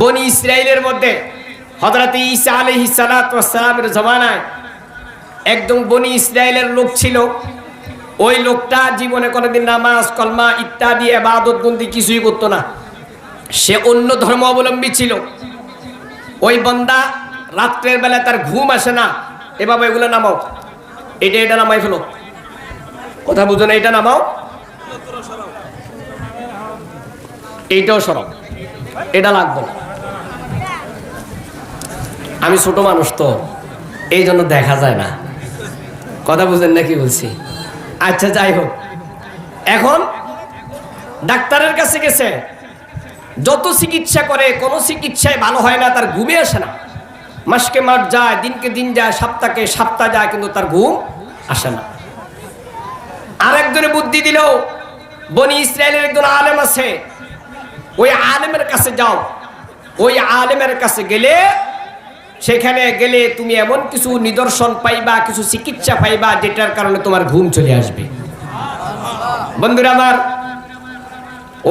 বনি ইসরায়েলের মধ্যে হজরত ঈসা আলহি সালামের জমানায় একদম বনি ইসরায়েলের লোক ছিল। ওই লোকটা জীবনে কোনোদিন নামাজ, কলমা ইত্যাদি এবাদত বন্দি কিছুই করতো না। সে অন্য ধর্ম অবলম্বী ছিল। ওই বন্দা রাত্রের বেলা তার ঘুম আসে না। এভাবে এগুলো নামাও। এটা এটা নামাই ফেলো। কথা বুঝো না, এটা নামাও। এইটাও সরব এটা লাগবে না। আমি ছোট মানুষ তো, এই জন্য দেখা যায় না। কথা বুঝেন না কি বলছি? আচ্ছা যাই হোক। এখন ডাক্তারের কাছে গেছে। যত চিকিৎসা করে, কোনো চিকিৎসায় ভালো হয় না, তার ঘুমে আসে না। মাসকে মাস যায়, দিনকে দিন যায়, সপ্তাহকে সপ্তাহ যায়, কিন্তু তার ঘুম আসে না। আরেকজনে বুদ্ধি দিল বনি ইসরায়েলের একজন আলেম আছে ওই আলেমের কাছে যাও। ওই আলেমের কাছে গেলে, সেখানে গেলে তুমি এমন কিছু নিদর্শন পাইবা, কিছু চিকিৎসা পাইবা, যেটার কারণে তোমার ঘুম চলে আসবে। বন্ধুরা আমার,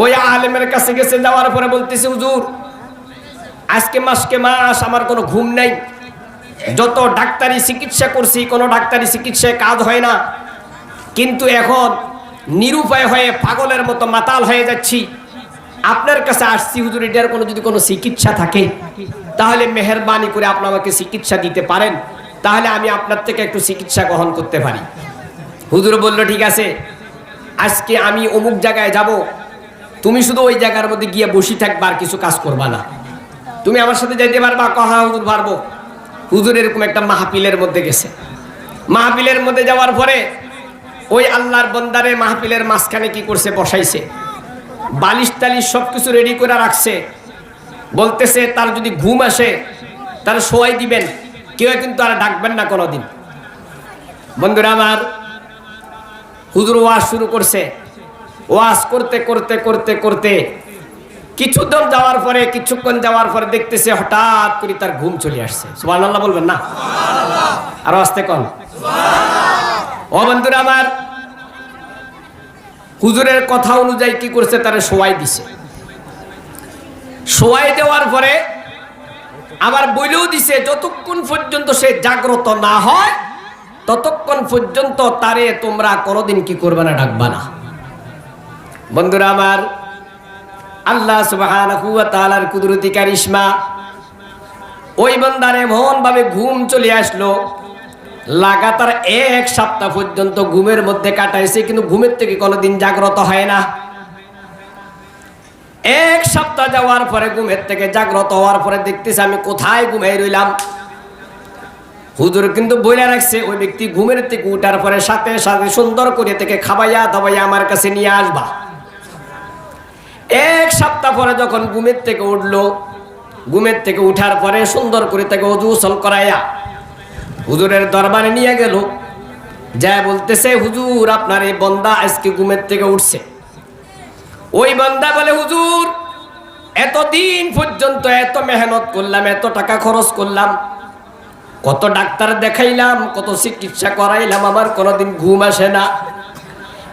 ওই আলেমের কাছে গেছে, যাওয়ার পরে বলতেছে, হুজুর, আজকে মাসকে মাস আমার কোনো ঘুম নাই। যত ডাক্তারি চিকিৎসা করছি, কোনো ডাক্তারি চিকিৎসায় কাজ হয় না। কিন্তু এখন নিরুপায় হয়ে পাগলের মতো মাতাল হয়ে যাচ্ছি। আপনার কাছে আসছি, হুজুর, এটার কোনো যদি কোনো চিকিৎসা থাকে, তাহলে মেহরবানি করে আপনি আমাকে চিকিৎসা দিতে পারেন। তাহলে আমি আপনার থেকে একটু চিকিৎসা গ্রহণ করতে পারি। হুজুর বলল, ঠিক আছে, আজকে আমি অমুক জায়গায় যাব, তুমি শুধু ওই জায়গার মধ্যে গিয়ে বসে থাকবা আর কিছু কাজ করবা না। তুমি আমার সাথে যাইতে পারবা? কহা হুজুর, পারব। হুজুর এরকম একটা মাহফিলের মধ্যে গেছে। মাহফিলের মধ্যে যাওয়ার পরে ওই আল্লাহর বন্দারে মাহফিলের মাঝখানে কি করছে, বসাইছে। বালিশ টালিশ সব কিছু রেডি করে রাখছে। বলতেছে তার যদি ঘুম আসে তার শোয়াই দিবেন। কেউ কিন্তু আর ডাকবেন না কোনোদিন। বন্ধুরা আমার হুজুর ওয়াজ শুরু করছে। ওয়াজ করতে করতে করতে করতে কিছুক্ষণ যাওয়ার পরে কিছুক্ষণ যাওয়ার পরে দেখতেছে হঠাৎ করে তার ঘুম চলে আসছে। সুবাহ আল্লাহ বলবেন না? আরও আসতে কন ও বন্ধুরা আমার হুজুরের কথা অনুযায়ী কি করছে তারা শোয়াই দিছে। শোয়াই দেওয়ার পরে আবার বইলেও দিছে, যতক্ষণ পর্যন্ত সে জাগ্রত না হয়, ততক্ষণ পর্যন্ত তারে তোমরা কোনোদিন কি করবে না, ডাকবা না। বন্ধুরা আমার, আল্লাহ তাআলার কুদরতি কারিশমা, ওই বান্দার এমন ভাবে ঘুম চলে আসলো লাগাতার এক সপ্তাহ পর্যন্ত ঘুমের মধ্যে কাটাইছে, কিন্তু ঘুমের থেকে কোনোদিন জাগ্রত হয় না। এক সপ্তাহ যাওয়ার পরে ঘুমের থেকে জাগ্রত হওয়ার পরে দেখতেছে আমি কোথায় ঘুমাই রইলাম। হুজুর কিন্তু বইলে রাখছে, ওই ব্যক্তি ঘুমের থেকে উঠার পরে সাথে সাথে সুন্দর করে থেকে খাবাইয়া দাবাইয়া আমার কাছে নিয়ে আসবা। এক সপ্তাহ পরে যখন ঘুমের থেকে উঠল, ঘুমের থেকে উঠার পরে সুন্দর করে তাকে অজু উসল করাইয়া হুজুরের দরবারে নিয়ে গেল। যা বলতেছে, হুজুর, আপনার এই বন্দা আজকে ঘুমের থেকে উঠছে। ওই বন্দা বলে, হুজুর, এতদিন পর্যন্ত এত মেহনত করলাম, এত টাকা খরচ করলাম, কত ডাক্তার দেখাইলাম, কত চিকিৎসা করাইলাম, আমার কোনোদিন ঘুম আসে না।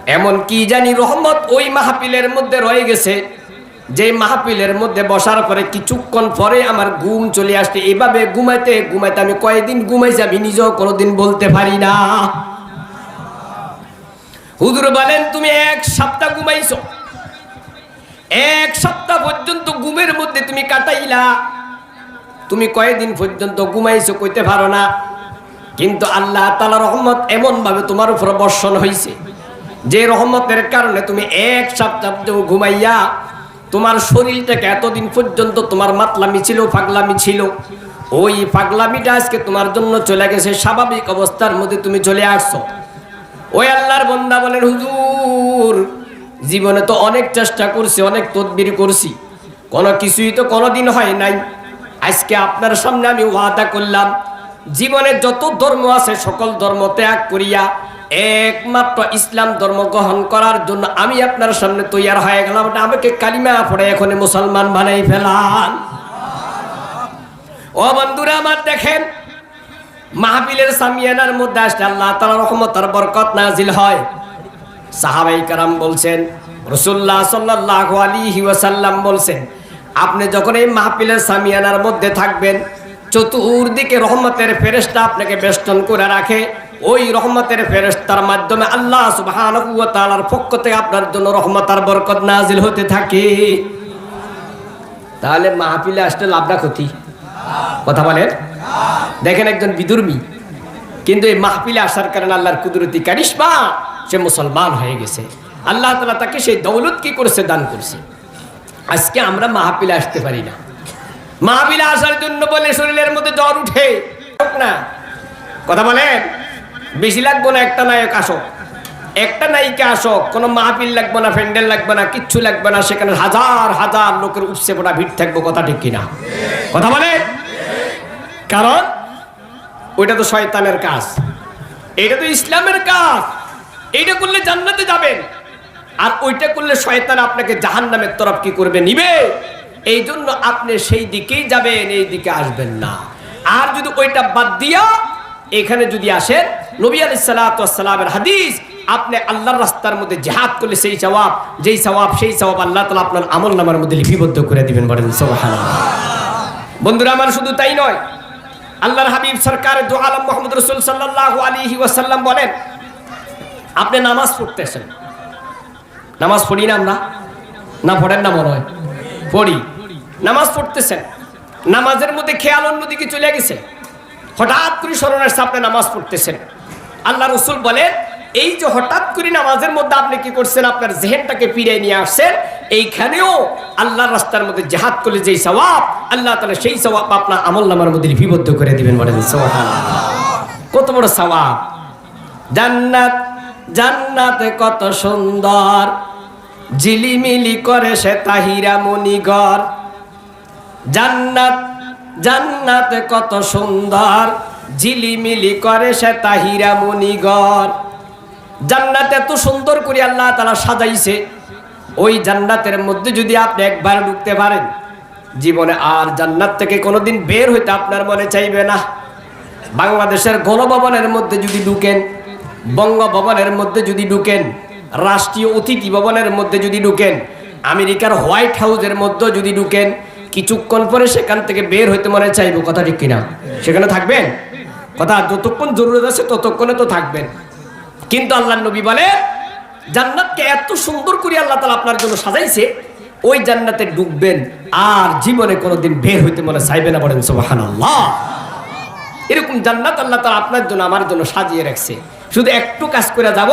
এমন কি জানি রহমত ওই মাহফিলের মধ্যে রয়ে গেছে। যে মাহফিলের মধ্যে বসার পরে কিছুক্ষণ পরে আমার ঘুম চলে আসছে। এভাবে ঘুমাইতে ঘুমাইতে আমি কয়েকদিন ঘুমাইছি আমি নিজেও কোনোদিন বলতে পারি না। হুজুর বলেন, তুমি এক সপ্তাহ ঘুমাইছো। এক সপ্তাহ পর্যন্ত ঘুমের মধ্যে তুমি কাটাইলা। তুমি কয়েকদিন পর্যন্ত ঘুমাইছো কইতে পারো না। কিন্তু আল্লাহ তালা রহমত এমন ভাবে তোমার উপর বর্ষণ হয়েছে যে রহমতের কারণে তুমি এক সপ্তাহ ঘুমাইয়া তোমার শরীরটাকে এতদিন পর্যন্ত তোমার মাতলামি ছিল পাগলামি ছিল। ওই পাগলামিটা আজকে তোমার জন্য চলে গেছে, স্বাভাবিক অবস্থার মধ্যে তুমি চলে আসছো। ওই আল্লাহর বন্দা বলেন, হুজুর, জীবনে তো অনেক চেষ্টা করছি, অনেক তদবির করছি। কোনো কিছুই তো কোনোদিন হয় নাই। আজকে আপনার সামনে আমি ওয়াদা করলাম, জীবনে যত ধর্ম আছে, সকল ধর্ম ত্যাগ করিয়া একমাত্র ইসলাম ধর্ম গ্রহণ করার জন্য আমি আপনার সামনে তৈয়ার হয়ে গেলাম। আমাকে কালিমা পড়ে এখন মুসলমান বানাই ফেলান। ও বন্ধুরা আমার দেখেন, মাহফিলের সামিয়ানার মধ্যে আসলে আল্লাহ তালা রহমতার বরকত নাজিল হয়। সাহাবাই কারাম বলছেন রসুল্লাহ সাল্লাহ আলী ওয়াসাল্লাম বলছেন, আপনি যখন এই মাহফিলের সামিয়ানার মধ্যে থাকবেন, চতুর্দিকে রহমতের ফেরেস্তা আপনাকে বেষ্টন করে রাখে। ওই রহমতের ফেরেস্তার মাধ্যমে আল্লাহ তাআলার পক্ষ থেকে আপনার জন্য রহমত আর বরকত নাজিল হতে থাকে। তাহলে মাহফিলে আসলে লাভটা ক্ষতি। কথা বলেন? দেখেন একজন বিদুর্মী, কিন্তু এই মাহফিলে আসার কারণে আল্লাহর কুদরতি কারিশমা, সে মুসলমান হয়ে গেছে। আল্লাহ তালা তাকে সেই দৌলত কি করেছে? দান করছে। আজকে আমরা মাহফিলে আসতে পারি না। মাহফিলে আসার জন্য বলে শরীরের মধ্যে জ্বর উঠে। না। কথা বলেন? বেশি লাগবো না, একটা নায়ক আসো। একটা নায়িকা আসো, কোনো মাহফিল লাগবে না, প্যান্ডেল লাগবে না, কিচ্ছু লাগবে না, সেখানে হাজার হাজার লোকের উপসে পড়া ভিড় থাকব, কথা ঠিক কিনা। কথা বলে? কারণ ওইটা তো শয়তানের কাজ। এটা তো ইসলামের কাজ। এইটা করলে জান্নাতে যাবেন। আর ওইটা করলে শয়তান আপনাকে জাহান নামের তরফ কি করবে, নিবে? এই জন্য আপনি সেই দিকেই যাবেন, এই দিকে আসবেন না। আর যদি ওইটা বাদ দিয়া এখানে যদি আসেন নবী আলি সালাতামের হাদিস, আপনি আল্লাহর রাস্তার মধ্যে জেহাদ করলে সেই সওয়াব যেই সওয়াব সেই সওয়াব আল্লাহ তালা আপনার আমল নামার মধ্যে লিপিবদ্ধ করে দিবেন বলেন বন্ধুরা, আমার শুধু তাই নয়, আল্লাহর হাবিব সরকার দু আলম মোহাম্মদ রসুল সাল্লাহ আলী ওয়াসাল্লাম বলেন, আপনি নামাজ পড়তেছেন নামাজ পড়ি না আমরা? না পড়েন না মনে হয়? পড়ি। নামাজ পড়তেছেন। নামাজের মধ্যে খেয়াল অন্যদিকে চলে গেছে। হঠাৎ করে স্মরণ আসছে আপনি নামাজ পড়তেছেন। আল্লাহ রসুল বলেন, এই যে হঠাৎ করে নামাজের মধ্যে আপনি কি করছেন? আপনার জেহেনটাকে ফিরিয়ে নিয়ে আসছেন। এইখানেও আল্লাহর রাস্তার মধ্যে জাহাদ করলে যেই সওয়াব, আল্লাহ তালা সেই সওয়াব আপনার আমল নামার মধ্যে লিপিবদ্ধ করে দিবেন বলেন। কত বড় সওয়াব। জান্নাত, জান্নাতে কত সুন্দর। ঝিলিমিলি করে সে তাহিরা মণিগর জান্নাত, জান্নাতে কত সুন্দর। ঝিলিমিলি করে সে তাহিরা মণিগর জান্নাত এত সুন্দর করে আল্লাহ তালা সাজাইছে। ওই জান্নাতের মধ্যে যদি আপনি একবার ঢুকতে পারেন, জীবনে আর জান্নাত থেকে কোনোদিন বের হইতে আপনার মনে চাইবে না। বাংলাদেশের গণভবনের মধ্যে যদি ঢুকেন, বঙ্গভবনের মধ্যে যদি ঢুকেন, রাষ্ট্রীয় অতিথি ভবনের মধ্যে যদি ঢুকেন, আমেরিকার হোয়াইট হাউসের মধ্যে যদি ঢুকেন, কিছুক্ষণ পরে সেখান থেকে বের হইতে মনে চাইব, কথা ঠিক কিনা? সেখানে থাকবেন? কথা, যতক্ষণ জরুরত আছে ততক্ষণে তো থাকবেন। কিন্তু আল্লাহ নবী বলে জান্নাতকে এত সুন্দর করে আল্লাহ তালা আপনার জন্য সাজাইছে, ওই জান্নাতে ঢুকবেন আর জীবনে কোনোদিন বের হইতে মনে চাইবে না বলেন সোবাহান আল্লাহ এরকম জান্নাত আল্লাহ তালা আপনার জন্য, আমার জন্য সাজিয়ে রাখছে। শুধু একটু কাজ করে যাব,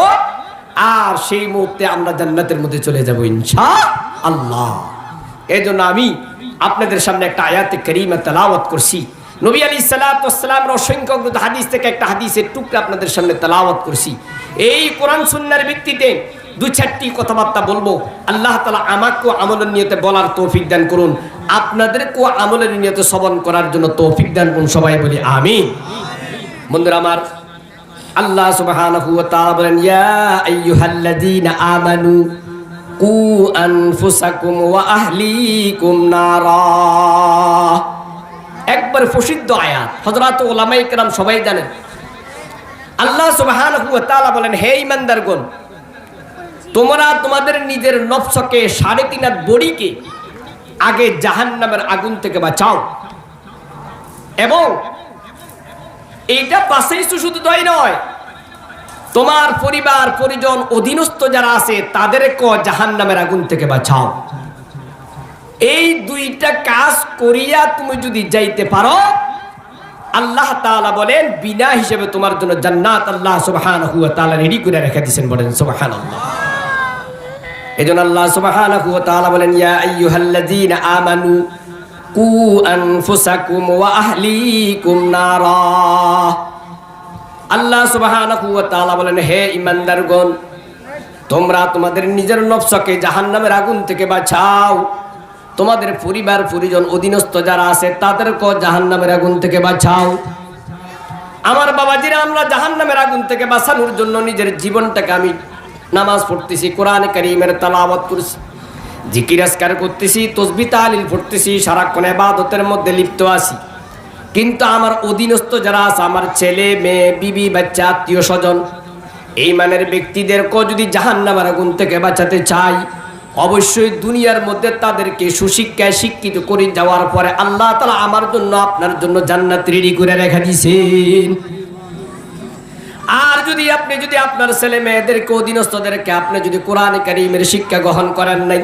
আর সেই মুহূর্তে আমরা জান্নাতের মধ্যে চলে যাব ইনশা আল্লাহ এই জন্য আমি আপনাদের সামনে একটা আয়াতে করিমা তেলাওয়াত করছি। নবী আলী সালাতাম অসংখ্য হাদিস থেকে একটা হাদিসের টুকরা আপনাদের সামনে তালাওয়াত করছি। এই কোরআন সুন্নার ভিত্তিতে দু চারটি কথাবার্তা বলব। আল্লাহ তালা আমাকেও আমলের নিয়তে বলার তৌফিক দান করুন। আপনাদেরকেও আমলের নিয়তে শ্রবণ করার জন্য তৌফিক দান করুন, সবাই বলি আমি বন্ধুরা আমার, আল্লাহ সুবহানাহু বলেন, ইয়া আমানু কু আনফুসাকুম ওয়া নারা। একবার প্রসিদ্ধ আয়াত। হযরত ওলামায়ে কেরাম সবাই জানেন। আল্লাহ সুবহানাহু ওয়া বলেন, হে ঈমানদারগণ, তোমরা তোমাদের নিজের নফসকে সাড়ে তিন হাত বড়িকে আগে জাহান্নামের আগুন থেকে বাঁচাও। এবং এইটা পাশেই শুধু তাই নয়, তোমার পরিবার, পরিজন, অধীনস্থ যারা আছে তাদের ক জাহান নামের আগুন থেকে বাঁচাও। এই দুইটা কাজ করিয়া তুমি যদি যাইতে পারো, আল্লাহ তাআলা বলেন, বিনা হিসেবে তোমার জন্য জান্নাত আল্লাহ সুবহানাহু ওয়া তাআলা রেডি করে রেখে দিয়েছেন বলেন সুবহানাল্লাহ। এজন্য আল্লাহ সুবহানাহু ওয়া তাআলা বলেন, ইয়া আইয়ুহাল্লাযীনা আমানু কু আনফুসাকুম ওয়া আহলিকুম নারা। আল্লাহ সুবহানাহু ওয়া তাআলা বলেন, হে ঈমানদারগণ তোমরা তোমাদের নিজের নফসকে জাহান্নামের আগুন থেকে বাঁচাও। তোমাদের পরিবার, পরিজন, অধীনস্থ যারা আছে তাদেরকে জাহান্নামের আগুন থেকে বাঁচাও। আমার বাবাজিরা, আমরা জাহান্নামের আগুন থেকে বাঁচানোর জন্য নিজের জীবনটাকে আমি নামাজ পড়তেছি, কোরআন কারীমের তেলাওয়াত করছি, জিকির আসকার করতেছি, তসবি তালিল পড়তেছি, সারাক্ষণ এবাদতের মধ্যে লিপ্ত আছি। কিন্তু আমার অধীনস্থ যারা আছে, আমার ছেলে, মেয়ে, বিবি, বাচ্চা, আত্মীয় স্বজন, এই মানের ব্যক্তিদেরকেও যদি জাহান্নামের আগুন থেকে বাঁচাতে চাই অবশ্যই দুনিয়ার মধ্যে তাদেরকে সুশিক্ষায় শিক্ষিত করে যাওয়ার পরে আল্লাহ তালা আমার জন্য, আপনার জন্য জান্নাত রেডি করে রেখে দিয়েছেন। আর যদি আপনি, যদি আপনার ছেলে মেয়েদেরকে, অধীনস্থদেরকে আপনি যদি কোরআন কারিমের শিক্ষা গ্রহণ করেন নাই,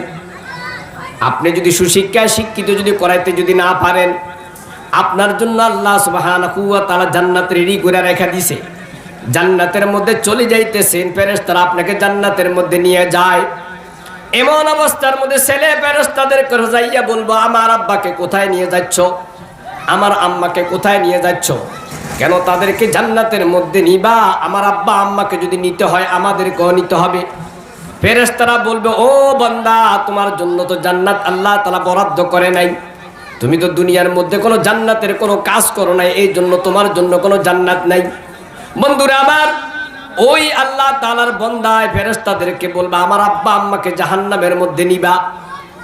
আপনি যদি সুশিক্ষায় শিক্ষিত যদি করাইতে যদি না পারেন, আপনার জন্য আল্লাহ সুবহানাহু ওয়া তাআলা জান্নাত রেডি করে রেখা দিছে জান্নাতের মধ্যে চলে যাইতেছেন, ফেরেশতারা আপনাকে জান্নাতের মধ্যে নিয়ে যায়। এমন অবস্থার মধ্যে ছেলে ফেরেশতাদের করে যাইয়া বলব, আমার আব্বাকে কোথায় নিয়ে যাচ্ছ? আমার আম্মাকে কোথায় নিয়ে যাচ্ছ? কেন তাদেরকে জান্নাতের মধ্যে নিবা? আমার আব্বা আম্মাকে যদি নিতে হয়, আমাদেরকেও নিতে হবে। ফেরেশতারা বলবে, ও বান্দা, তোমার জন্য তো জান্নাত আল্লাহ তালা বরাদ্দ করে নাই। তুমি তো দুনিয়ার মধ্যে কোনো জান্নাতের কোনো কাজ করো নাই, এই জন্য তোমার জন্য কোনো জান্নাত নাই। বন্ধুরা আমার ওই আল্লাহ তালার বন্দায় ফেরেশতাদেরকে বলবা, আমার আব্বা আম্মাকে জাহান্নামের মধ্যে নিবা।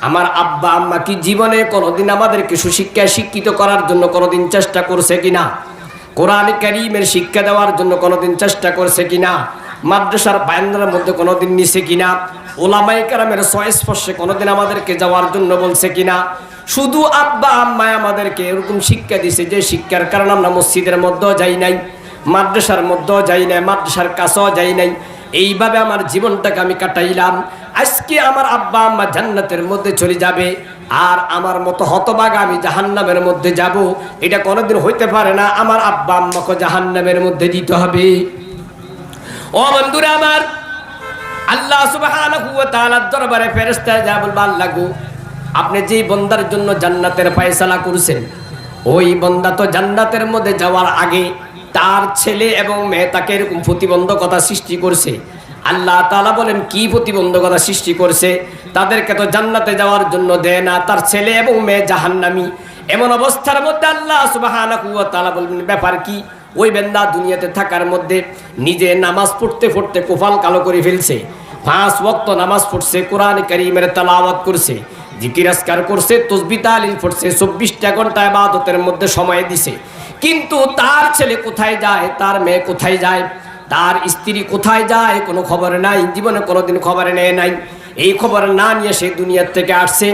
আমার আব্বা আম্মা কি জীবনে কোনোদিন আমাদেরকে সুশিক্ষায় শিক্ষিত করার জন্য কোনোদিন চেষ্টা করছে কিনা? কোরআন করিমের শিক্ষা দেওয়ার জন্য কোনোদিন চেষ্টা করছে কিনা? মাদ্রাসার বায়ান্দার মধ্যে কোনোদিন নিছে কিনা? ওলামাই কারামের স্পর্শে কোনোদিন আমাদেরকে যাওয়ার জন্য বলছে কিনা? শুধু আব্বা আম্মায় আমাদেরকে এরকম শিক্ষা দিছে যে শিক্ষার কারণে আমরা মসজিদের মধ্যেও যাই নাই। মাদ্রাসার মধ্যেও যাই নাই, মাদ্রাসার কাছেও যাই নাই। এইভাবে আমার জীবনটাকে আমি কাটাইলাম। আজকে আমার আব্বা আম্মা জান্নাতের মধ্যে চলে যাবে আর আমার মতো হতবাগা আমি জাহান্নামের মধ্যে যাব। এটা কোনোদিন হইতে পারে না, আমার আব্বা আম্মাকে জাহান্নামের মধ্যে দিতে হবে। ও বন্ধুরা আমার, আল্লাহ তাআলার দরবারে ফেরেশতা যা বলবা, আল্লাহ গো, আপনি যেই বন্দার জন্য জান্নাতের ফয়সালা করছেন, ওই বন্দা তো জান্নাতের মধ্যে যাওয়ার আগে তার ছেলে এবং মেয়ে তাকে এরকম প্রতিবন্ধকতা সৃষ্টি করছে। আল্লাহ তালা বলেন, কি প্রতিবন্ধকতা সৃষ্টি করছে? তাদেরকে তো জান্নাতে যাওয়ার জন্য দেয় না। তার ছেলে এবং মেয়ে জাহান্নামি। এমন অবস্থার মধ্যে আল্লাহ সুবহানাহু ওয়া তাআলা বলবেন, ব্যাপার কি? ওই বেন্দা দুনিয়াতে থাকার মধ্যে নিজে নামাজ পড়তে পড়তে কোফাল কালো করে ফেলছে। পাঁচ ওয়াক্ত নামাজ পড়ছে, কোরআন করিমের তালাওয়াত করছে, জিকির আসকার করছে, তসবি তালিল পড়ছে, চব্বিশটা ঘণ্টা ইবাদতের মধ্যে সময় দিছে। কিন্তু তার ছেলে কোথায় যায়, তার মেয়ে কোথায় যায়, তার স্ত্রী কোথায় যায়, কোনো খবর নাই, জীবনে কোনোদিন খবর নেয় নাই। এই খবর না নিয়ে সে দুনিয়ার থেকে আসছে।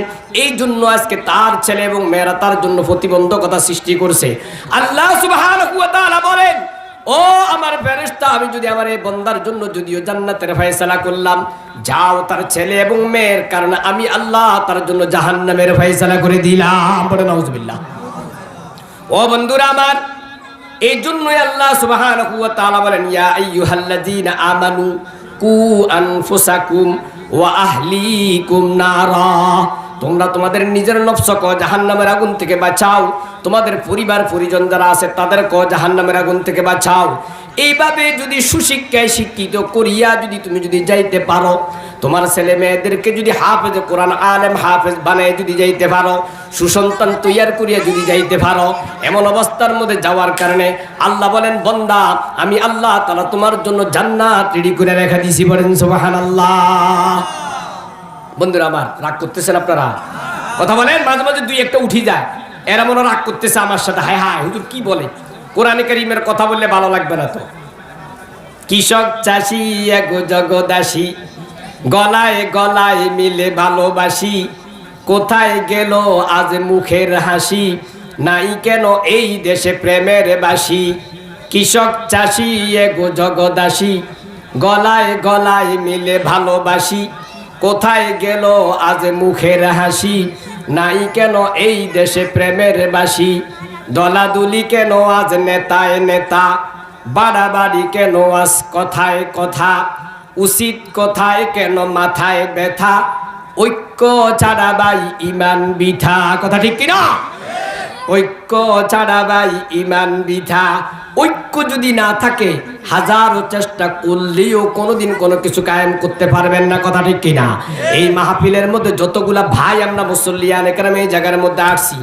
এই জন্য আজকে তার ছেলে এবং মেয়েরা তার জন্য প্রতিবন্ধকতা সৃষ্টি করছে। আল্লাহ তাআলা বলেন, ও আমার ফেরেশতা, আমি যদি আমার এই বন্দার জন্য যদিও জান্নাতের ফয়সালা করলাম, যাও তার ছেলে এবং মেয়ের কারণে আমি আল্লাহ তার জন্য জাহান্নামের ফয়সালা করে দিলাম। বলে নাউজুবিল্লাহ। ও বন্ধুরা আমার এই জন্যই আল্লাহ সুবাহ বলেন, ইয়া আইয়ুহাল্লাযীনা আমানু কু আনফুসাকুম ওয়া আহলিকুম নারা। তোমরা তোমাদের নিজের নফসক জাহান্নামের আগুন থেকে বাঁচাও। তোমাদের পরিবার, পরিজন যারা আছে তাদেরকে জাহান্নামের আগুন থেকে বাঁচাও। এইভাবে যদি সুশিক্ষায় শিক্ষিত করিয়া যদি তুমি যদি যাইতে পারো, তোমার ছেলে মেয়েদেরকে যদি হাফেজ কোরআন আলেম হাফেজ বানায় যদি যাইতে পারো, সুসন্তান তৈয়ার করিয়া যদি যাইতে পারো, এমন অবস্থার মধ্যে যাওয়ার কারণে আল্লাহ বলেন, বন্দা, আমি আল্লাহ তালা তোমার জন্য জান্নাত রেডি করে রেখে দিছি। বলেন সোবাহান আল্লাহ বন্ধুরা, আমার রাগ করতেছেন আপনারা? কথা বলেন, মাঝে মাঝে দুই একটা উঠি যায়। এরা মনে রাগ করতেছে আমার সাথে। হায় হায়, হুজুর কি বলে? কোরআনে কারিমের কথা বললে ভালো লাগবে না তো? কৃষক চাষি এক জগদাসী গলায় গলায় মিলে ভালোবাসি। কোথায় গেল আজ মুখের হাসি? নাই কেন এই দেশে প্রেমের বাসি? কৃষক চাষি, এগো জগদাসী গলায় গলায় মিলে ভালোবাসি। কোথায় গেল আজ মুখের হাসি? নাই কেন এই দেশে প্রেমের বাসি? দলাদুলি কেন আজ নেতায় নেতা? বাড়াবাড়ি কেন আজ কথায় কথা? উচিত কথায় কেন মাথায় ব্যথা? ঐক্য ছাড়া বাই ইমান বিথা। কথা ঠিক কিনা? ঐক্য ছাড়া ভাই ইমান বিধা ঐক্য যদি না থাকে, হাজারো চেষ্টা করলেও কোনোদিন কোনো কিছু কায়েম করতে পারবেন না, কথা ঠিক কিনা? এই মাহফিলের মধ্যে যতগুলা ভাই আমরা মুসল্লিয়ান এখানে এই জায়গার মধ্যে আসছি,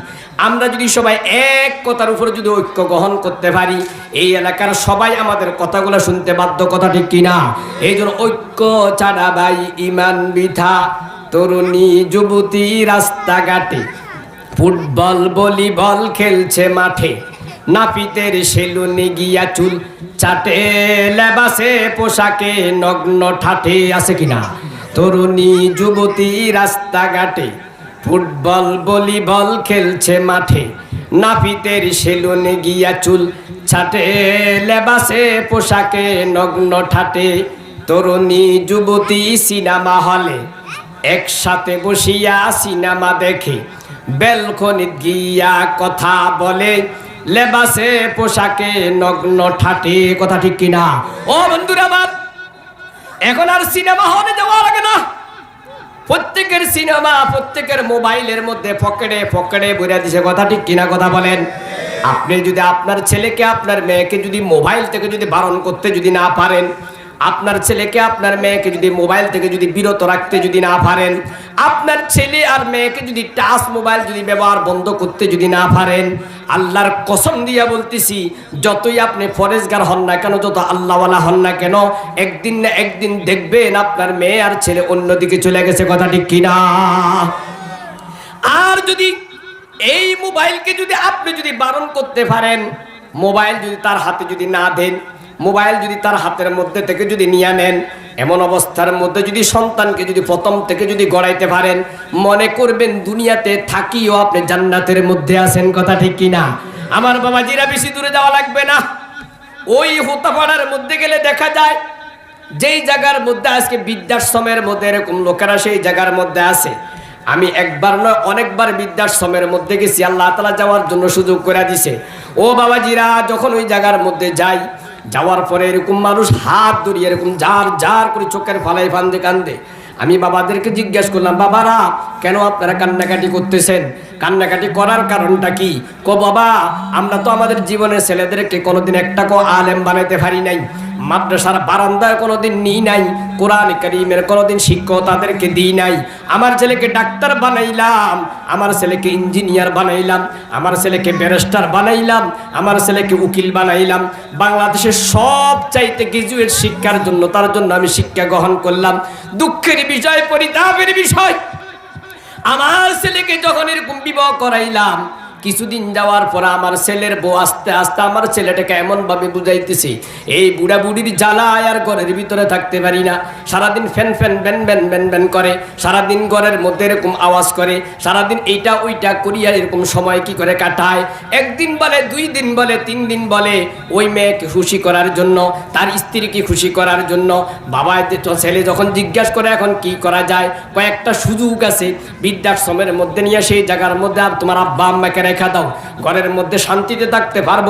আমরা যদি সবাই এক কথার উপরে যদি ঐক্য গ্রহণ করতে পারি, এই এলাকার সবাই আমাদের কথাগুলো শুনতে বাধ্য, কথা ঠিক কিনা? এই জন্য ঐক্য ছাড়া ভাই ইমান বিধা তরুণী, যুবতী, রাস্তাঘাটে ফুটবল, ভলিবল খেলছে মাঠে। নাপিতের সেলুনে গিয়া চুল চাটে, লেবাসে পোশাকে নগ্ন ঠাটে আছে কিনা? তরুণী, যুবতী রাস্তাঘাটে ফুটবল, ভলিবল খেলছে মাঠে। নাপিতের সেলুনে গিয়া চুল ছাটে লেবাসে পোশাকে নগ্ন ঠাটে। তরুণী, যুবতী সিনেমা হলে একসাথে বসিয়া সিনেমা দেখে বেলকনিত গিয়া কথা বলে, লেবাসে পোশাকে নগ্ন ঠাটে, কথা ঠিক কিনা? ও বন্ধুরা আমার, এখন আর সিনেমা হলে যাওয়া লাগে না। প্রত্যেকের সিনেমা প্রত্যেকের মোবাইলের মধ্যে পকেটে পকেটে বইরা দিছে, কথা ঠিক কিনা কথা বলেন? আপনি যদি আপনার ছেলেকে, আপনার মেয়েকে যদি মোবাইল থেকে যদি বারণ করতে যদি না পারেন আপনার ছেলেকে, আপনার মেয়েকে যদি মোবাইল থেকে যদি বিরত রাখতে যদি না পারেন, আপনার ছেলে আর মেয়েকে যদি টাচ মোবাইল যদি ব্যবহার বন্ধ করতে যদি না পারেন, আল্লাহর কসম দিয়া বলতেছি, যতই আপনি ফরেজগার হন না কেন, যত আল্লাহওয়ালা হন না কেন, একদিন না একদিন দেখবেন আপনার মেয়ে আর ছেলে অন্যদিকে চলে গেছে কথাটি কিনা? আর যদি এই মোবাইলকে যদি আপনি যদি বারণ করতে পারেন, মোবাইল যদি তার হাতে যদি না দেন মোবাইল যদি তার হাতের মধ্যে থেকে যদি নিয়ে নেন, এমন অবস্থার মধ্যে যদি সন্তানকে যদি প্রথম থেকে যদি গড়াইতে পারেন, মনে করবেন দুনিয়াতে থাকিও আপনি জান্নাতের মধ্যে আছেন, কথা ঠিক কিনা আমার বাবাজিরা বেশি দূরে যাওয়া লাগবে না। ওই হোতাপাড়ার মধ্যে গেলে দেখা যায়, যেই জায়গার মধ্যে আজকে বৃদ্ধাশ্রমের মধ্যে এরকম লোকেরা সেই জায়গার মধ্যে আছে। আমি একবার নয় অনেকবার বৃদ্ধাশ্রমের মধ্যে গেছি, আল্লাহ তালা যাওয়ার জন্য সুযোগ করে দিছে। ও বাবাজিরা, যখন ওই জায়গার মধ্যে যাই যাওয়ার পরে এরকম মানুষ হাত ধরি এরকম যার যার করে চোখের ফালাই ফান্দে কান্দে। আমি বাবাদেরকে জিজ্ঞেস করলাম, বাবারা, কেন আপনারা কান্নাকাটি করতেছেন? কান্নাকাটি করার কারণটা কি? কো বাবা, আমরা তো আমাদের জীবনের ছেলেদেরকে কোনোদিন একটা কো আলেম বানাইতে পারি নাই। মাদ্রাসার বারান্দায় কোনোদিন নিই নাই। কোরআন করিমের কোনোদিন শিক্ষক তাদেরকে দিই নাই। আমার ছেলেকে ডাক্তার বানাইলাম, আমার ছেলেকে ইঞ্জিনিয়ার বানাইলাম, আমার ছেলেকে ব্যারিস্টার বানাইলাম, আমার ছেলেকে উকিল বানাইলাম। বাংলাদেশের সব চাইতে গ্রাজুয়েট শিক্ষার জন্য তার জন্য আমি শিক্ষা গ্রহণ করলাম। দুঃখের বিষয় পরিতাপের বিষয়। আমার ছেলেকে যখন এরকম বিবাহ করাইলাম কিছুদিন যাওয়ার পর আমার ছেলের বউ আস্তে আস্তে আমার ছেলেটাকে এমন ভাবে বুঝাইতেছি, এই বুড়া বুড়ির জ্বালায় আর ঘরের ভিতরে থাকতে পারি না। সারাদিন ফ্যান ফ্যান ব্যান ব্যান ব্যান ব্যান করে, সারাদিন ঘরের মধ্যে এরকম আওয়াজ করে, সারাদিন এইটা ওইটা করিয়া এরকম সময় কি করে কাটায়? একদিন বলে, দুই দিন বলে, তিন দিন বলে, ওই মেয়েকে খুশি করার জন্য, তার স্ত্রীকে খুশি করার জন্য, বাবা তো ছেলে যখন জিজ্ঞাসা করে, এখন কি করা যায়? কয়েকটা সুযোগ আছে, বৃদ্ধাশ্রমের মধ্যে নিয়ে, সেই জায়গার মধ্যে আর তোমার আব্বা আম্মাকে রেখা দাও। ঘরের মধ্যে শান্তিতে থাকতে পারব,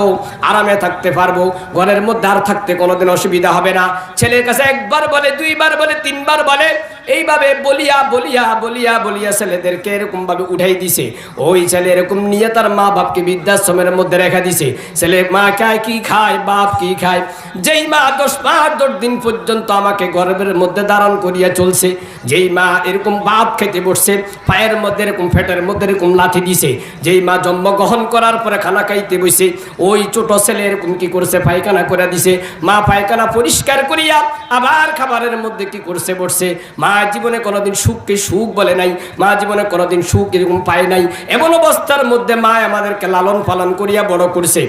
আরামে থাকতে পারব। ঘরের মধ্যে আর থাকতে কোনোদিন অসুবিধা হবে না। ছেলের কাছে একবার বলে, দুইবার বলে, তিনবার বলে এইভাবে বলিয়া বলিয়া বলিয়া বলিয়া ছেলেদেরকে এরকম ভাবে উঠাই দিছে। ওই ছেলে এরকম নিয়ে তার মা বাপকে বৃদ্ধাশ্রমের মধ্যে রেখা দিছে। ছেলে মা খায়, কি খায়, বাপ কি খায়? যেই মা দশ পাঁচ দশ দিন পর্যন্ত আমাকে গর্বের মধ্যে ধারণ করিয়া চলছে, যেই মা এরকম বাপ খেতে বসছে, পায়ের মধ্যে এরকম, ফেটের মধ্যে এরকম লাঠি দিছে, যেই মা জন্মগ্রহণ করার পরে খানা খাইতে বসে ওই ছোট ছেলে এরকম কি করছে, পায়খানা করে দিছে। মা পায়খানা পরিষ্কার করিয়া আবার খাবারের মধ্যে কি করছে, বসছে। মা জীবনে কোনোদিন সুখকে সুখ বলে নাই, মা জীবনে কোনোদিন সুখ এরকম পায় নাই। এমন অবস্থার মধ্যে মা আমাদেরকে লালন পালন করিয়া বড় করছে।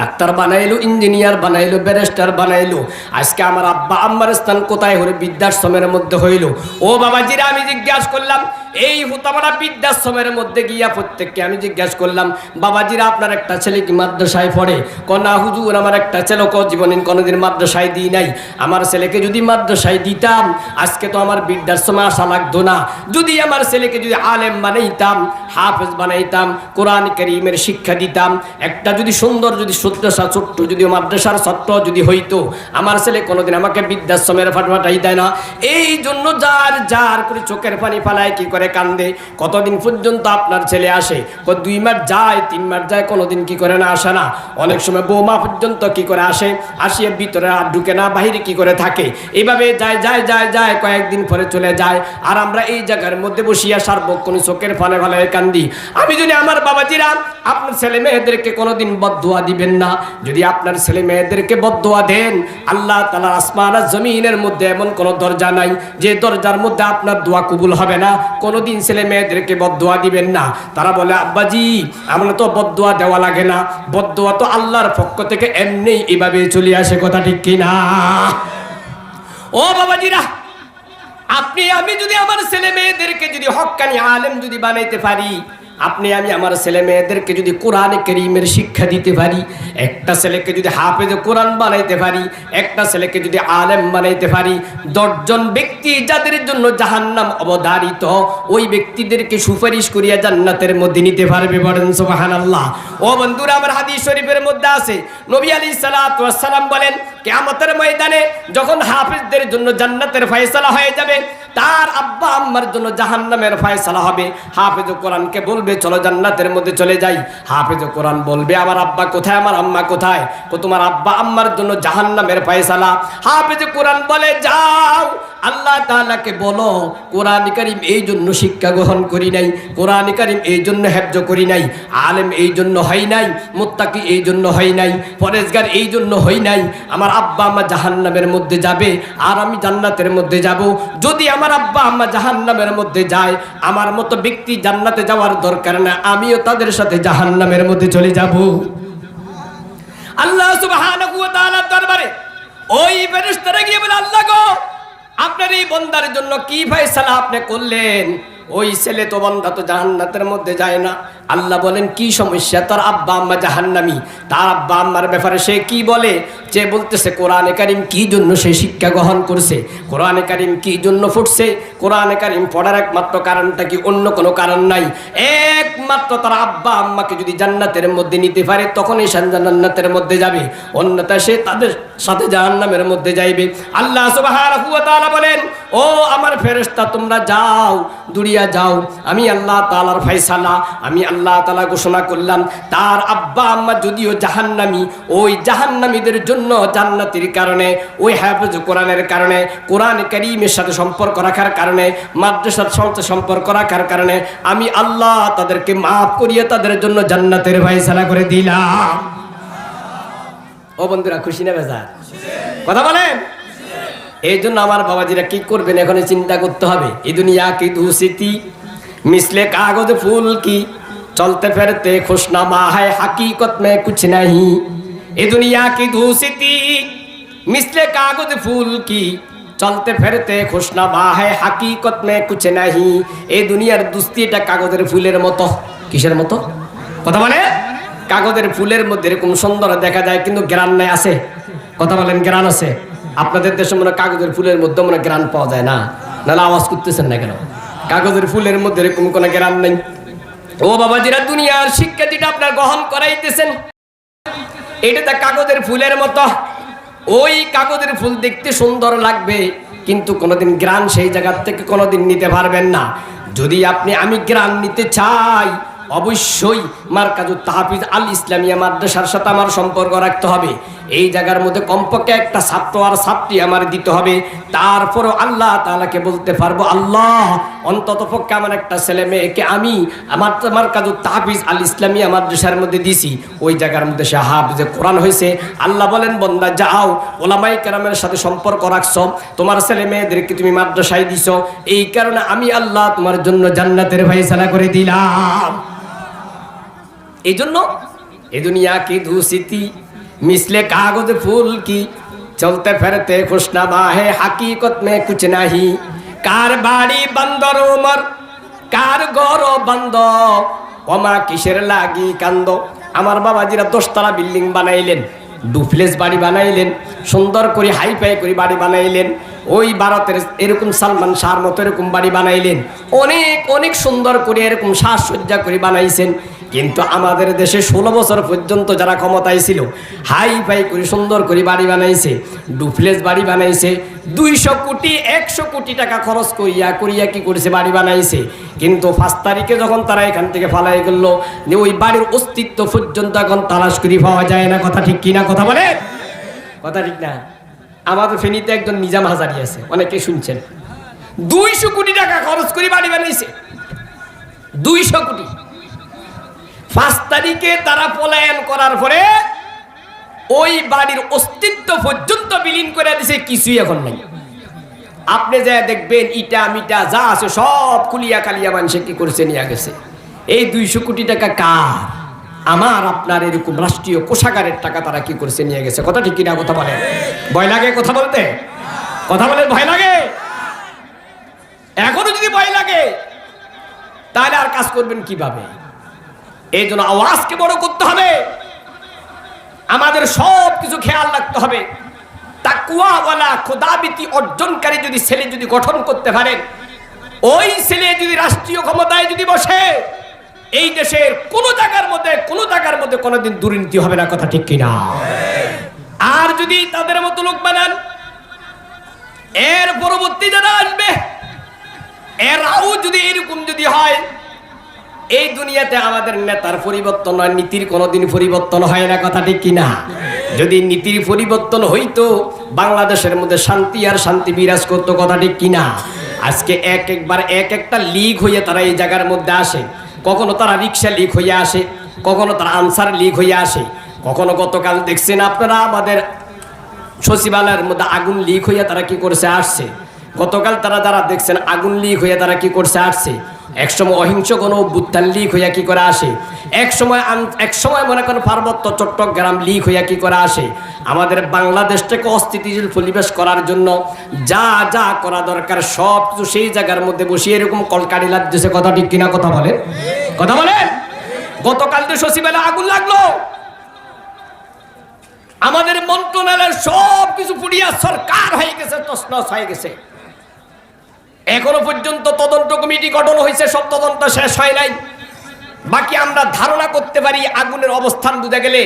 ডাক্তার বানাইলো, ইঞ্জিনিয়ার বানাইলো, ব্যারিস্টার বানাইলো। আজকে আমার আব্বা আম্মার স্থান কোথায় হলো? বৃদ্ধাশ্রমের মধ্যে হইল। ও বাবাজিরা, আমি জিজ্ঞাসা করলাম, এই হুতামারা বৃদ্ধাশ্রমের মধ্যে গিয়া প্রত্যেককে আমি জিজ্ঞাসা করলাম, বাবাজিরা, আপনার একটা ছেলে কি মাদ্রাসায় পড়ে? কনা হুজুর, আমার একটা ছেলে ক জীবনে কোনোদিন মাদ্রাসায় দিই নাই। আমার ছেলেকে যদি মাদ্রাসায় দিতাম, আজকে তো আমার বৃদ্ধাশ্রমে আসা লাগতো না। যদি আমার ছেলেকে যদি আলেম বানাইতাম, হাফেজ বানাইতাম, কোরআন করিমের শিক্ষা দিতাম, একটা যদি সুন্দর যদি সদ্যসা ছোট্ট যদি মাদ্রাসার ছাত্র যদি হইতো, আমার ছেলে কোনোদিন আমাকে বৃদ্ধাশ্রমের ফাটফাটাই দেয় না। এই জন্য যার যার করে চোখের পানি ফালায়, কি করে কান্দে, কতদিন পর্যন্ত আপনার ছেলে আসে? দুই মাস যায়, তিন মাস যায়, কোনোদিন কি করে না আসে না? অনেক সময় বৌমা পর্যন্ত কি করে আসে? আসিয়ে ভিতরে আর ঢুকে না, বাহিরে কি করে থাকে? এইভাবে যায় যায় যায় যায়, কয়েকদিন পরে চলে যায়। আর আমরা এই জায়গার মধ্যে বসিয়া সার্বক্ষণ চোখের ফালে ফালে কান্দি। আমি যদি আমার বাবাজিরা, আপনার ছেলে মেয়েদেরকে কোনোদিন বদুয়া দিবেন না। যদি আপনার ছেলে মেয়েদেরকে বদুয়া দেন, আল্লাহ তালা আসমান আর জমিনের মধ্যে এমন কোনো দরজা নাই যে দরজার মধ্যে আপনার দোয়া কবুল হবে না। কোনোদিন ছেলে মেয়েদেরকে বদুয়া দিবেন না। তারা বলে, আব্বাজি, আমরা তো বদুয়া দেওয়া লাগে না। বদুয়া তো আল্লাহর পক্ষ থেকে এমনি এভাবে চলে আসে, কথা ঠিক কিনা ও বাবাজিরা, আপনি, আমি যদি আমার ছেলে মেয়েদেরকে যদি হকানি আলেম যদি বানাইতে পারি আপনি, আমি আমার ছেলে মেয়েদেরকে যদি কোরআন করিমের শিক্ষা দিতে পারি, একটা ছেলেকে যদি হাফেজ কোরআন বানাইতে পারি, একটা ছেলেকে যদি আলেম বানাইতে পারি, দশজন ব্যক্তি যাদের জন্য জাহান্নাম অবধারিত, ওই ব্যক্তিদেরকে সুপারিশ করিয়া জান্নাতের মধ্যে নিতে পারবে বলেন সুবহানাল্লাহ। ও বন্ধুরা, আমার হাদিস শরীফের মধ্যে আছে, নবী আলী সালাম বলেন, কেয়ামতের ময়দানে যখন হাফেজদের জন্য জান্নাতের ফয়সালা হয়ে যাবে তার আব্বা আম্মার জন্য জাহান নামের ফায়সালা হবে। হাফেজ কোরআনকে বলবে, চলো জান্নাতের মধ্যে চলে যাই। হাফেজ কোরআন বলবে, আমার আব্বা কোথায়, আমার আম্মা কোথায়? তোমার আব্বা আম্মার জন্য জাহান জাহান্নামের ফয়সালা। হাফেজ কোরআন বলে, যাও আল্লাহ তাআলাকে বলো, কোরআন কারিম এই জন্য শিক্ষা গ্রহণ করি নাই, কোরআন কারিম এই জন্য হেফজ করি নাই, আলেম এই জন্য হয় নাই, মুত্তাকি এই জন্য হয় নাই পরেজগার এই জন্য হয় নাই, আমার আব্বা আম্মা জাহান্নামের মধ্যে যাবে, আর আমি জান্নাতের মধ্যে যাব। যদি আমার আব্বা আম্মা জাহান্নামের মধ্যে যায়, আমার মতো ব্যক্তি জান্নাতে যাওয়ার দরকার না, আমিও তাদের সাথে জাহান্নামের মধ্যে চলে যাব। আল্লাহ সুবহানাহু ওয়া তাআলার দরবারে, ওই ফেরেশতারা গিয়ে বলে, আল্লাহ গো আপনার এই বন্দার জন্য কি ফয়সালা আপনি করলেন? ওই ছেলে তো বন্ধা তো জাহান্নাতের মধ্যে যায় না। আল্লাহ বলেন, কি সমস্যা? তার আব্বা আম্মা জাহান্নামি। তার আব্বা আম্মার ব্যাপারে সে কি বলে? যে বলতেছে, কোরআনে কারিম কি জন্য সে শিক্ষা গ্রহণ করছে? কোরআনে কারিম কি জন্য ফুটছে? কোরআনে কারিম পড়ার একমাত্র কারণটা কি অন্য কোনো কারণ নাই? একমাত্র তার আব্বা আম্মাকে যদি জান্নাতের মধ্যে নিতে পারে তখনই সে জান্নাতের মধ্যে যাবে। অন্যতা সে তাদের সাথে জাহান্নামের মধ্যে যাইবে। আল্লাহ সুবহানাহু ওয়া তাআলা বলেন ও আমার ফেরেশতা, তোমরা যাও, দুনিয়া যাও। আমি আল্লাহ তালার ফয়সালা, আমি আল্লাহ তালা ঘোষণা করলাম, তার আব্বা আম্মা যদিও জাহান্নামী, ওই জাহান্নামীদের জন্য জান্নাতির কারণে, ওই হাফেজ কোরআনের কারণে, কোরআন করিমের সাথে সম্পর্ক রাখার কারণে, মাদ্রাসার সাথে সম্পর্ক রাখার কারণে, আমি আল্লাহ তাদেরকে মাফ করিয়ে তাদের জন্য জান্নাতের ফয়সালা করে দিলাম। ও বন্ধুরা, খুশি না বেজার? কথা বলেন? এই জন্য আমার বাবাজিরা কি করবেন? এখন চিন্তা করতে হবে। এ দুনিয়া কি দুস্থিতি মিশলে কাগজ, ফুল কি? চলতে ফেরতে খুশনামা হায়, হাকিকত মে কুছ নাহি। এ দুনিয়া কি দুস্থিতি মিশলে কাগজ, ফুল কি? চলতে ফেরতে খুশনামা হায়, হাকিকত মে কুছ নাহি। এই দুনিয়ার দুস্তি এটা কাগজের ফুলের মতো। কিসের মতো? কথা বলে? কাগজের ফুলের মধ্যে এরকম সুন্দর দেখা যায়, কিন্তু গ্রান নাই আছে। কথা বলেন, গ্রান আছে। আপনাদের দেশে মনে কাগজের ফুলের মধ্যে মনে গ্রান পাওয়া যায় না। নাহলে আওয়াজ করতেছেন না কেন? কাগজের ফুলের মধ্যে এরকম কোনো গ্রান নেই। ও বাবা যেটা দুনিয়ার শিক্ষা যেটা আপনার গ্রহণ করাইতেছেন। এটা তো কাগজের ফুলের মতো। ওই কাগজের ফুল দেখতে সুন্দর লাগবে, কিন্তু কোনোদিন গ্রান সেই জায়গার থেকে কোনোদিন নিতে পারবেন না। যদি আপনি আমি গ্রান নিতে চাই অবশ্যই মার্কাজু তাহাফিজ আল ইসলামিয়া মাদ্রাসার সাথে আমার সম্পর্ক রাখতে হবে। এই জায়গার মধ্যে কমপক্ষে একটা ছাত্র আর ছাত্রী আমার দিতে হবে। তারপরও আল্লাহ তাআলাকে বলতে পারব, আল্লাহ, অন্তত পক্ষে আমার একটা ছেলে মেয়েকে আমি আমার আমার কাজু তাহাফিজ আল ইসলামিয়া মাদ্রাসার মধ্যে দিছি। ওই জায়গার মধ্যে সে হাফিজে কোরআন হয়েছে। আল্লাহ বলেন, বন্দা, যাও ওলামাই কেরামের সাথে সম্পর্ক রাখছ। তোমার ছেলে মেয়েদেরকে তুমি মাদ্রাসায় দিছ। এই কারণে আমি আল্লাহ তোমার জন্য জান্নাতের ফাইসালা করে দিলাম। এই জন্য এ দুনিয়া কি দুস্মৃতি মিসলে কাগজ ফুল কি? চলতে ফেরতে খুশনামা হে হাকিকত মে কুছ নাহি। কার বাড়ি বান্দর ওমর কার গর বান্দ ওমা কিসের লাগি কান্দ? আমার বাবাজিরা দশতলা বিল্ডিং বানাইলেন, ডুপ্লেস বাড়ি বানাইলেন, সুন্দর করে হাইফাই করে বাড়ি বানাইলেন, ওই ভারতের এরকম সালমান শাহর মতো এরকম বাড়ি বানাইলেন। অনেক অনেক সুন্দর করে এরকম সাজসজ্জা করে বানাইছেন। কিন্তু আমাদের দেশে ষোলো বছর পর্যন্ত যারা ক্ষমতায় ছিল, হাই ফাই করে সুন্দর করে বাড়ি বানাইছে ডুপ্লেস বাড়ি বানাইছে, দুইশো কোটি, একশো কোটি টাকা খরচ করিয়া করিয়া কি করেছে, বাড়ি বানাইছে। কিন্তু পাঁচ তারিখে যখন তারা এখান থেকে ফালাই করল যে ওই বাড়ির অস্তিত্ব পর্যন্ত এখন তালাশ করি পাওয়া যায় না, কথা ঠিক কিনা কথা বলে? কথা ঠিক না। আমাদের ফেনীতে একজন নিজাম হাজারি আছে, অনেকে শুনছেন। দুইশো কোটি টাকা খরচ করে বাড়ি বানাইছে। দুইশো কোটি। পাঁচ তারিখে তারা পলায়ন করার পরে ওই বাড়ির অস্তিত্ব পর্যন্ত বিলীন করে দিছে, কিছুই এখন নাই। আপনি যা দেখবেন, ইটা, মিটা, যা আছে সব কুলিয়া কালিয়া মানুষে কি করছে, নিয়ে গেছে। এই দুইশো কোটি টাকা কার? আমার, আপনার এরকম রাষ্ট্রীয় কোষাগারের টাকা তারা কি করছে, নিয়ে গেছে। কথা ঠিক কিনা, কথা বলেন। ভয় লাগে কথা বলতে? কথা বলে ভয় লাগে? এখনও যদি ভয় লাগে, তাহলে আর কাজ করবেন কীভাবে? এই জন্য আওয়াজকে বড় করতে হবে। আমাদের সব কিছু খেয়াল রাখতে হবে। তাকুয়াওয়ালা খোদাবিতি অর্জনকারী যদি ছেলে যদি গঠন করতে পারেন ওই ছেলে যদি রাষ্ট্রীয় ক্ষমতায় যদি বসে, এই দেশের কোন জায়গার মধ্যে, কোন জায়গার মধ্যে কোনোদিন দুর্নীতি হবে না, কথা ঠিক কিনা আর যদি তাদের মতো লোক বানান, এর পরবর্তী যারা আসবে, এরাও যদি এরকম যদি হয় এই দুনিয়াতে আমাদের নেতার পরিবর্তন হয়, নীতির কোনোদিন পরিবর্তন হয় না, কথা ঠিক কিনা? যদি নীতির পরিবর্তন হইতো, বাংলাদেশের মধ্যে শান্তি আর শান্তি বিরাজ করতো, কথা ঠিক কিনা? আজকে এক একবার এক একটা লিগ হয়ে তারা এই জায়গার মধ্যে আসে। কখনো তারা রিক্সা লিক হয়ে আসে, কখনো তারা আনসার লিক হয়ে আসে। কখনো গতকাল দেখছেন আপনারা আমাদের সচিবালয়ের মধ্যে আগুন লিক হইয়া তারা কি করছে, আসছে। গতকাল তারা যারা দেখছেন আগুন লিক হইয়া তারা কি করছে, আসছে। একসময় অহিংস কোনো অভ্যুত্থান লিক হইয়া কি করে আসে? এক সময় এক সময় মনে করেন পার্বত্য চট্টগ্রাম লিক হইয়া কি করে আসে? আমাদের বাংলাদেশটাকে অস্থিতিশীল পরিবেশ করার জন্য যা যা করা দরকার, সব কিছু সেই জায়গার মধ্যে বসিয়ে এরকম কলকারি লাগতেছে কথা ঠিক কিনা কথা বলেন? কথা বলেন? গতকাল তো সচিবালয়ে আগুন লাগল। আমাদের মন্ত্রণালয়ের সব কিছু পুড়িয়া সরকার হয়ে গেছে তসনস হয়ে গেছে। এখনও পর্যন্ত তদন্ত কমিটি গঠন হয়েছে, সব তদন্ত শেষ হয় নাই। বাকি আমরা ধারণা করতে পারি আগুনের অবস্থান বুঝে গেলে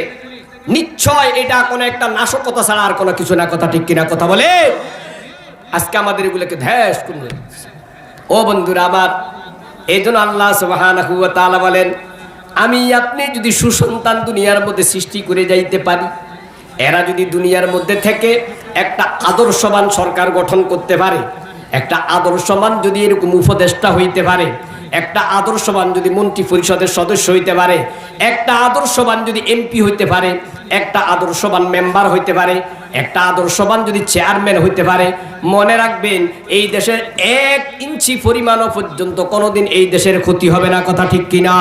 নিশ্চয় এটা কোনো একটা নাশকতা ছাড়া আর কোনো কিছু না, কথা ঠিক কিনা কথা বলে। আজকে আমাদের এগুলোকে ধ্যাস করবে ও বন্ধুরা আবার এই জন্য আল্লাহ তাআলা বলেন, আমি আপনি যদি সুসন্তান দুনিয়ার মধ্যে সৃষ্টি করে যাইতে পারি, এরা যদি দুনিয়ার মধ্যে থেকে একটা আদর্শবান সরকার গঠন করতে পারে একটা আদর্শবান যদি এরকম উপদেষ্টা হইতে পারে, একটা আদর্শবান যদি মন্ত্রী পরিষদের সদস্য হইতে পারে, একটা আদর্শবান যদি এমপি হইতে পারে, একটা আদর্শবান মেম্বার হইতে পারে, একটা আদর্শবান যদি চেয়ারম্যান হইতে পারে, মনে রাখবেন এই দেশের এক ইঞ্চি পরিমাণও পর্যন্ত কোনোদিন এই দেশের ক্ষতি হবে না, কথা ঠিক কিনা?